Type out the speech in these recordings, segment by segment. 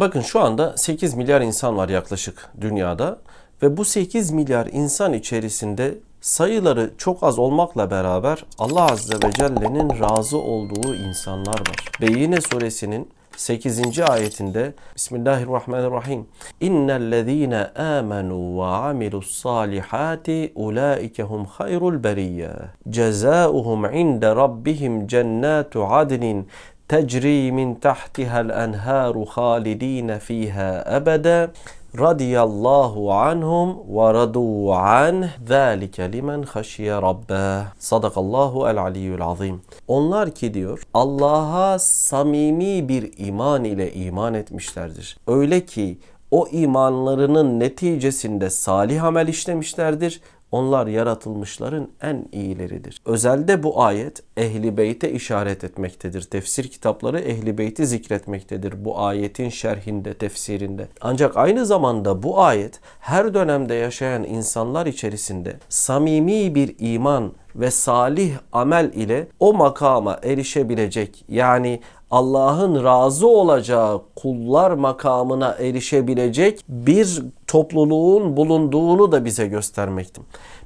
Bakın şu anda 8 milyar insan var yaklaşık dünyada ve bu 8 milyar insan içerisinde sayıları çok az olmakla beraber Allah Azze ve Celle'nin razı olduğu insanlar var. Beyyine suresinin 8. ayetinde Bismillahirrahmanirrahim. İnnellezîne âmenû ve amilus salihati ulaike hum hayrul beriyye. Cezâuhum inde rabbihim cennâtu adnin تجري من تحتها الأنهار خالدين فيها أبدا رضي الله عنهم ورضوا عنه ذلك لمن خشي ربه صدق الله العلي العظيم Onlar ki diyor Allah'a samimi bir iman ile iman etmişlerdir. Öyle ki o imanlarının neticesinde salih amel işlemişlerdir. Onlar yaratılmışların en iyileridir. Özelde bu ayet Ehli Beyt'e işaret etmektedir. Tefsir kitapları Ehli Beyt'i zikretmektedir bu ayetin şerhinde, tefsirinde. Ancak aynı zamanda bu ayet her dönemde yaşayan insanlar içerisinde samimi bir iman ve salih amel ile o makama erişebilecek yani Allah'ın razı olacağı kullar makamına erişebilecek bir topluluğun bulunduğunu da bize göstermekte.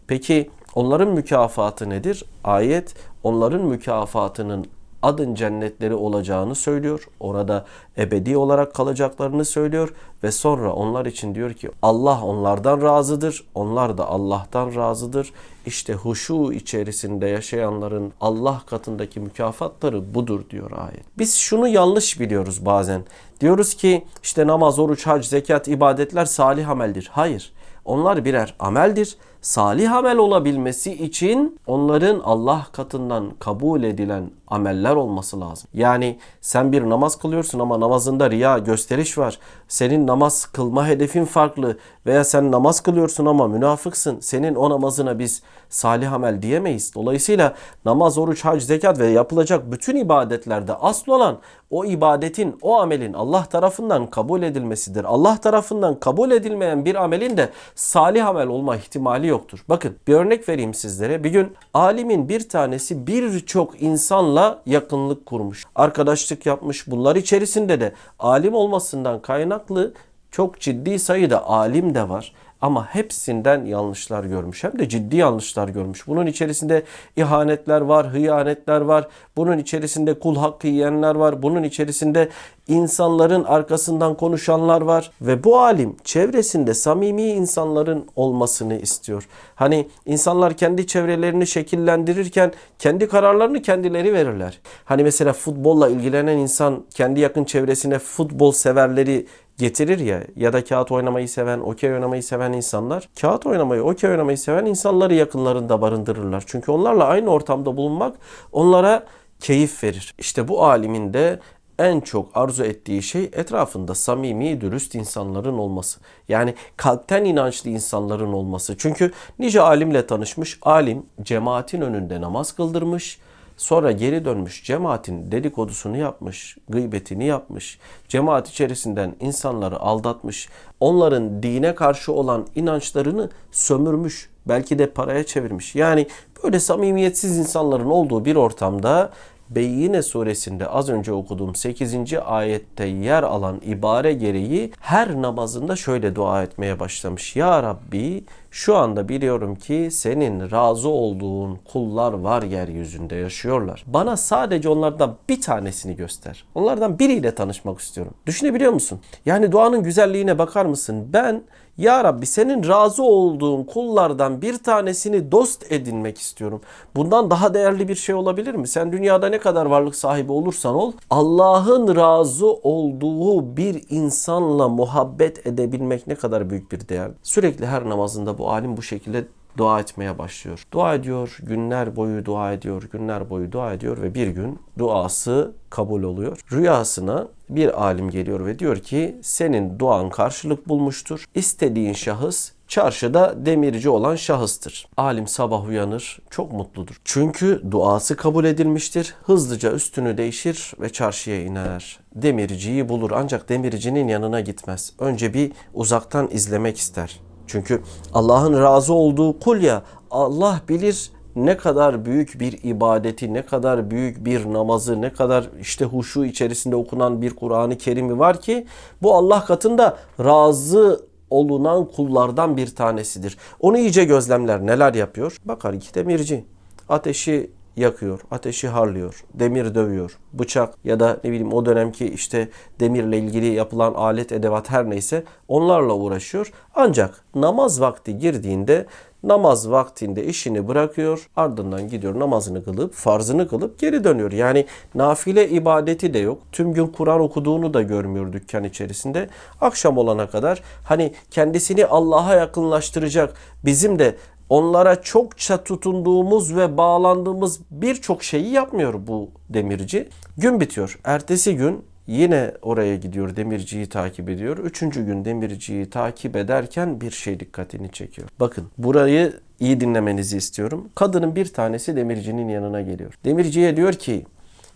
Peki onların mükafatı nedir? Ayet onların mükafatının adın cennetleri olacağını söylüyor. Orada ebedi olarak kalacaklarını söylüyor ve sonra onlar için diyor ki Allah onlardan razıdır. Onlar da Allah'tan razıdır. İşte huşu içerisinde yaşayanların Allah katındaki mükafatları budur diyor ayet. Biz şunu yanlış biliyoruz bazen. Diyoruz ki işte namaz, oruç, hac, zekat, ibadetler salih ameldir. Hayır. Onlar birer ameldir. Salih amel olabilmesi için onların Allah katından kabul edilen ameller olması lazım. Yani sen bir namaz kılıyorsun ama namazında riya, gösteriş var. Senin namaz kılma hedefin farklı veya sen namaz kılıyorsun ama münafıksın. Senin o namazına biz salih amel diyemeyiz. Dolayısıyla namaz, oruç, hac, zekat ve yapılacak bütün ibadetlerde asıl olan o ibadetin, o amelin Allah tarafından kabul edilmesidir. Allah tarafından kabul edilmeyen bir amelin de salih amel olma ihtimali yoktur. Bakın bir örnek vereyim sizlere. Bir gün alimin bir tanesi birçok insanla yakınlık kurmuş. Arkadaşlık yapmış. Bunlar içerisinde de alim olmasından kaynaklı çok ciddi sayıda alim de var. Ama hepsinden yanlışlar görmüş. Hem de ciddi yanlışlar görmüş. Bunun içerisinde ihanetler var, hıyanetler var. Bunun içerisinde kul hakkı yiyenler var. Bunun içerisinde insanların arkasından konuşanlar var. Ve bu alim çevresinde samimi insanların olmasını istiyor. Hani insanlar kendi çevrelerini şekillendirirken kendi kararlarını kendileri verirler. Hani mesela futbolla ilgilenen insan kendi yakın çevresine futbol severleri getirir ya ya da kağıt oynamayı seven, okey oynamayı seven insanlar kağıt oynamayı, okey oynamayı seven insanları yakınlarında barındırırlar. Çünkü onlarla aynı ortamda bulunmak onlara keyif verir. İşte bu alimin de en çok arzu ettiği şey etrafında samimi, dürüst insanların olması. Yani kalpten inançlı insanların olması. Çünkü nice alimle tanışmış. Alim cemaatin önünde namaz kıldırmış Sonra geri dönmüş cemaatin dedikodusunu yapmış, gıybetini yapmış. Cemaat içerisinden insanları aldatmış. Onların dine karşı olan inançlarını sömürmüş. Belki de paraya çevirmiş. Yani böyle samimiyetsiz insanların olduğu bir ortamda Beyyine suresinde az önce okuduğum 8. ayette yer alan ibare gereği her namazında şöyle dua etmeye başlamış. Ya Rabbi şu anda biliyorum ki senin razı olduğun kullar var yeryüzünde yaşıyorlar. Bana sadece onlardan bir tanesini göster. Onlardan biriyle tanışmak istiyorum. Düşünebiliyor musun? Yani duanın güzelliğine bakar mısın? Ben ya Rabbi senin razı olduğun kullardan bir tanesini dost edinmek istiyorum. Bundan daha değerli bir şey olabilir mi? Sen dünyada ne kadar varlık sahibi olursan ol, Allah'ın razı olduğu bir insanla muhabbet edebilmek ne kadar büyük bir değer. Sürekli her namazında bu alim bu şekilde dua etmeye başlıyor. Dua ediyor, günler boyu dua ediyor, günler boyu dua ediyor ve bir gün duası kabul oluyor. Rüyasına bir alim geliyor ve diyor ki senin duan karşılık bulmuştur. İstediğin şahıs çarşıda demirci olan şahıstır. Alim sabah uyanır, çok mutludur. Çünkü duası kabul edilmiştir. Hızlıca üstünü değişir ve çarşıya iner. Demirciyi bulur ancak demircinin yanına gitmez. Önce bir uzaktan izlemek ister. Çünkü Allah'ın razı olduğu kul ya Allah bilir ne kadar büyük bir ibadeti, ne kadar büyük bir namazı, ne kadar işte huşu içerisinde okunan bir Kur'an-ı Kerim'i var ki bu Allah katında razı olunan kullardan bir tanesidir. Onu iyice gözlemler. Neler yapıyor? Bakar iki demirci. Ateşi yakıyor, ateşi harlıyor, demir dövüyor, bıçak ya da ne bileyim o dönemki işte demirle ilgili yapılan alet edevat her neyse onlarla uğraşıyor. Ancak namaz vakti girdiğinde namaz vaktinde işini bırakıyor ardından gidiyor namazını kılıp farzını kılıp geri dönüyor. Yani nafile ibadeti de yok. Tüm gün Kur'an okuduğunu da görmüyor dükkan içerisinde. Akşam olana kadar hani kendisini Allah'a yakınlaştıracak bizim de onlara çokça tutunduğumuz ve bağlandığımız birçok şeyi yapmıyor bu demirci. Gün bitiyor. Ertesi gün yine oraya gidiyor demirciyi takip ediyor. Üçüncü gün demirciyi takip ederken bir şey dikkatini çekiyor. Bakın burayı iyi dinlemenizi istiyorum. Kadının bir tanesi demircinin yanına geliyor. Demirciye diyor ki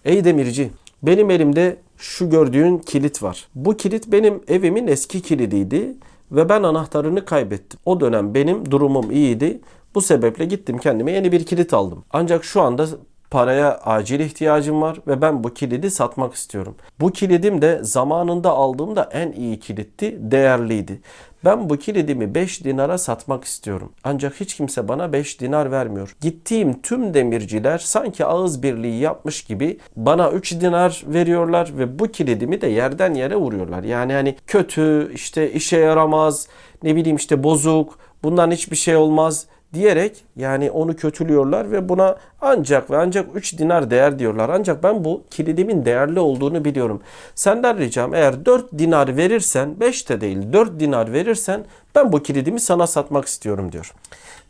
ey demirci benim elimde şu gördüğün kilit var. Bu kilit benim evimin eski kilidiydi ve ben anahtarını kaybettim. O dönem benim durumum iyiydi. Bu sebeple gittim kendime yeni bir kilit aldım. Ancak şu anda paraya acil ihtiyacım var ve ben bu kilidi satmak istiyorum. Bu kilidim de zamanında aldığımda en iyi kilitti, değerliydi. Ben bu kilidimi 5 dinara satmak istiyorum. Ancak hiç kimse bana 5 dinar vermiyor. Gittiğim tüm demirciler sanki ağız birliği yapmış gibi bana 3 dinar veriyorlar ve bu kilidimi de yerden yere vuruyorlar. Yani hani kötü, işte işe yaramaz, ne bileyim işte bozuk, bundan hiçbir şey olmaz diyerek yani onu kötülüyorlar ve buna ancak ve ancak 3 dinar değer diyorlar. Ancak ben bu kilidimin değerli olduğunu biliyorum. Senden ricam eğer 4 dinar verirsen 5 de değil 4 dinar verirsen ben bu kilidimi sana satmak istiyorum diyor.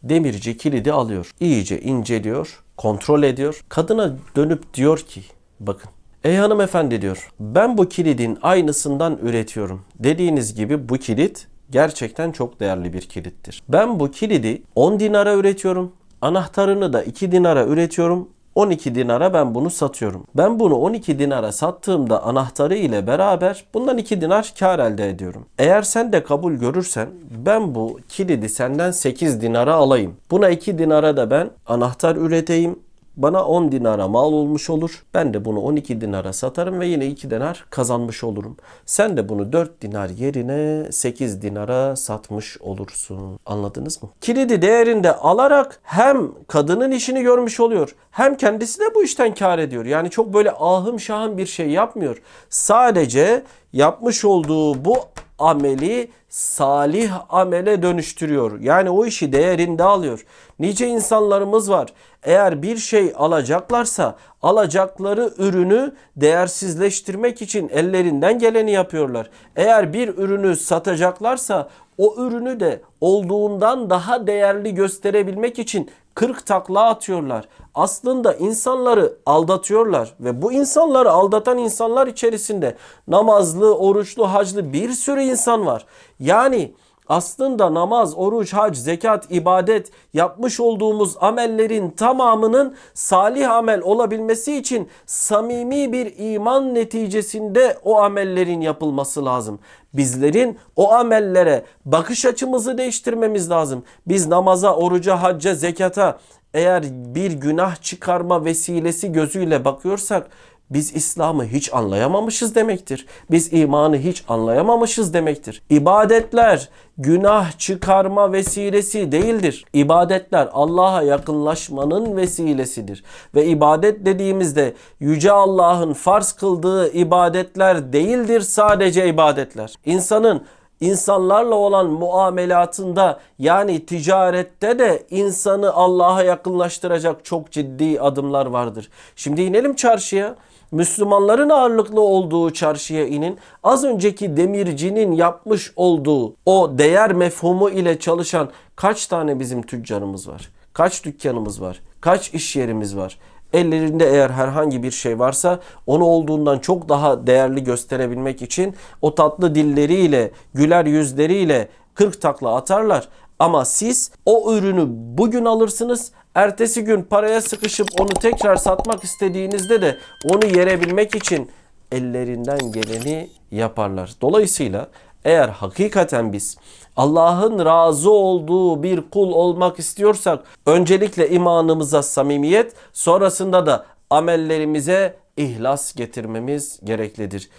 Demirci kilidi alıyor. iyice inceliyor, kontrol ediyor. Kadına dönüp diyor ki bakın Ey hanımefendi diyor ben bu kilidin aynısından üretiyorum. Dediğiniz gibi bu kilit gerçekten çok değerli bir kilittir. Ben bu kilidi 10 dinara üretiyorum. Anahtarını da 2 dinara üretiyorum. 12 dinara ben bunu satıyorum. Ben bunu 12 dinara sattığımda anahtarı ile beraber bundan 2 dinar kar elde ediyorum. Eğer sen de kabul görürsen ben bu kilidi senden 8 dinara alayım. Buna 2 dinara da ben anahtar üreteyim. Bana 10 dinara mal olmuş olur. Ben de bunu 12 dinara satarım ve yine 2 dinar kazanmış olurum. Sen de bunu 4 dinar yerine 8 dinara satmış olursun. Anladınız mı? Kilidi değerinde alarak hem kadının işini görmüş oluyor hem kendisi de bu işten kar ediyor. Yani çok böyle ahım şahım bir şey yapmıyor. Sadece yapmış olduğu bu ameli salih amele dönüştürüyor. Yani o işi değerinde alıyor. Nice insanlarımız var. Eğer bir şey alacaklarsa alacakları ürünü değersizleştirmek için ellerinden geleni yapıyorlar. Eğer bir ürünü satacaklarsa o ürünü de olduğundan daha değerli gösterebilmek için 40 takla atıyorlar. Aslında insanları aldatıyorlar ve bu insanları aldatan insanlar içerisinde namazlı, oruçlu, haclı bir sürü insan var. Yani aslında namaz, oruç, hac, zekat, ibadet yapmış olduğumuz amellerin tamamının salih amel olabilmesi için samimi bir iman neticesinde o amellerin yapılması lazım. Bizlerin o amellere bakış açımızı değiştirmemiz lazım. Biz namaza, oruca, hacca, zekata eğer bir günah çıkarma vesilesi gözüyle bakıyorsak biz İslam'ı hiç anlayamamışız demektir. Biz imanı hiç anlayamamışız demektir. İbadetler günah çıkarma vesilesi değildir. İbadetler Allah'a yakınlaşmanın vesilesidir. Ve ibadet dediğimizde yüce Allah'ın farz kıldığı ibadetler değildir sadece ibadetler. İnsanın insanlarla olan muamelatında yani ticarette de insanı Allah'a yakınlaştıracak çok ciddi adımlar vardır. Şimdi inelim çarşıya. Müslümanların ağırlıklı olduğu çarşıya inin. Az önceki demircinin yapmış olduğu o değer mefhumu ile çalışan kaç tane bizim tüccarımız var? Kaç dükkanımız var? Kaç iş yerimiz var? Ellerinde eğer herhangi bir şey varsa onu olduğundan çok daha değerli gösterebilmek için o tatlı dilleriyle, güler yüzleriyle 40 takla atarlar. Ama siz o ürünü bugün alırsınız. Ertesi gün paraya sıkışıp onu tekrar satmak istediğinizde de onu yerebilmek için ellerinden geleni yaparlar. Dolayısıyla Eğer hakikaten biz Allah'ın razı olduğu bir kul olmak istiyorsak öncelikle imanımıza samimiyet sonrasında da amellerimize ihlas getirmemiz gereklidir.